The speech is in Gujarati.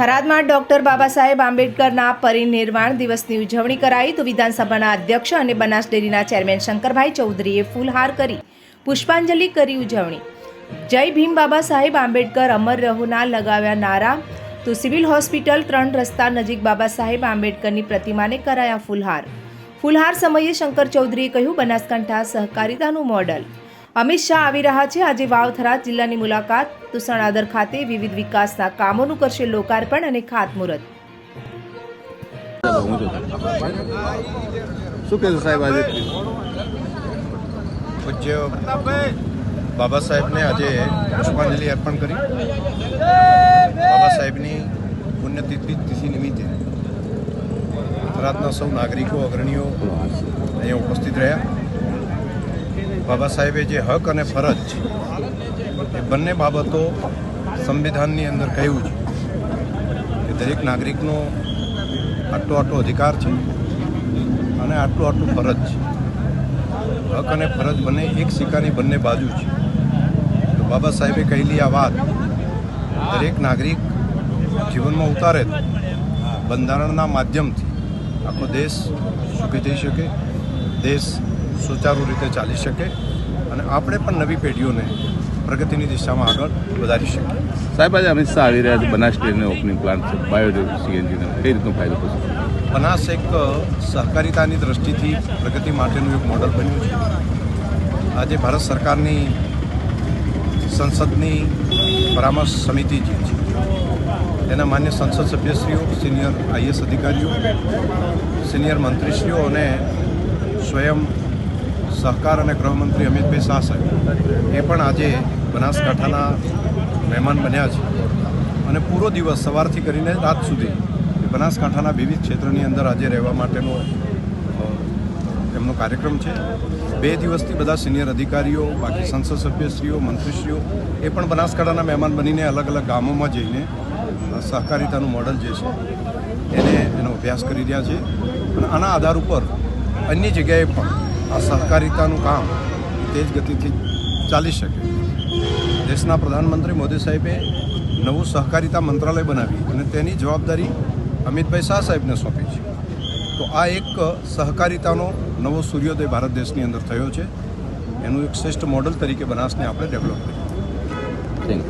થરાદમાં ડોક્ટર બાબા સાહેબ આંબેડકરના પરિનિર્વાણ દિવસની ઉજવણી કરાઈ તો વિધાનસભાના અધ્યક્ષ અને બનાસ ડેરીના ચેરમેન શંકરભાઈ ચૌધરીએ ફૂલહાર કરી, પુષ્પાંજલિ કરી ઉજવણી. જય ભીમ બાબા સાહેબ, આંબેડકર અમર રહોના લગાવ્યા નારા. તો સિવિલ હોસ્પિટલ ત્રણ રસ્તા નજીક બાબા સાહેબ આંબેડકરની પ્રતિમાને કરાયા ફૂલહાર. ફૂલહાર સમયે શંકર ચૌધરીએ કહ્યું, બનાસકાંઠા સહકારિતાનું મોડલ. અમિત શાહ આવી રહ્યા છે. આજે વાવથરા જિલ્લાની મુલાકાત. તો સણાદર ખાતે વિવિધ વિકાસના કામોનું કરશે લોકાર્પણ અને ખાતમુહૂર્ત. શું કહેશો સાહેબ આજે? પૂજ્ય બાબા સાહેબને આજે પુષ્પાંજલિ અર્પણ કરી. બાબા સાહેબની પુણ્યતિથિ તિથિ નિમિત્તે ગુજરાતના સૌ નાગરિકો અગ્રણીઓ અહીંયા ઉપસ્થિત રહ્યા. બાબા સાહેબે જે હક અને ફરજ એ બંને બાબતો સંવિધાનની અંદર કહ્યું છે કે દરેક નાગરિકનો આટલો આટલો અધિકાર છે અને આટલું આટલું ફરજ છે. હક અને ફરજ બંને એક સિક્કાની બંને બાજુ છે. તો બાબા સાહેબે કહેલી આ વાત, દરેક નાગરિક જીવનમાં ઉતારે બંધારણના માધ્યમથી આખો દેશ સુખી થઈ શકે, દેશ સુચારુ રીતે ચાલી શકે અને આપણે પણ નવી પેઢીઓને પ્રગતિની દિશામાં આગળ વધારી શકીએ. સાહેબ આજે અમિત શાહ આવી રહ્યા છે. બનાસ ડેરીનો ઓપનિંગ પ્લાન્ટ છે. બાયો સીએનજીનો કઈ રીતનો ફાયદો થશે? બનાસ એક સહકારિતાની દ્રષ્ટિથી પ્રગતિ માટેનું એક મોડલ બન્યું છે. આજે ભારત સરકારની સંસદની પરામર્શ સમિતિ જે છે તેના માન્ય સંસદ સભ્યશ્રીઓ સિનિયર આઈએસ અધિકારીઓ સિનિયર મંત્રીશ્રીઓ અને સ્વયં સહકાર અને ગૃહમંત્રી અમિતભાઈ શાહ સાહેબ એ પણ આજે બનાસકાંઠાના મહેમાન બન્યા છે. અને પૂરો દિવસ સવારથી કરીને રાત સુધી બનાસકાંઠાના વિવિધ ક્ષેત્રની અંદર આજે રહેવા માટેનો એમનો કાર્યક્રમ છે. બે દિવસથી બધા સિનિયર અધિકારીઓ, બાકી સંસદ સભ્યશ્રીઓ, મંત્રીશ્રીઓ એ પણ બનાસકાંઠાના મહેમાન બનીને અલગ અલગ ગામોમાં જઈને સહકારિતાનું મોડલ જે છે એને એનો અભ્યાસ કરી રહ્યા છે. અને આના આધાર ઉપર અન્ય જગ્યાએ પણ આ સહકારિતાનું કામ તેજ ગતિથી ચાલી શકે. દેશના પ્રધાનમંત્રી મોદી સાહેબે નવું સહકારિતા મંત્રાલય બનાવી અને તેની જવાબદારી અમિતભાઈ શાહ સાહેબને સોંપી છે. તો આ એક સહકારિતાનો નવો સૂર્યોદય ભારત દેશની અંદર થયો છે. એનું એક શ્રેષ્ઠ મોડલ તરીકે બનાસને આપણે ડેવલપ કર્યું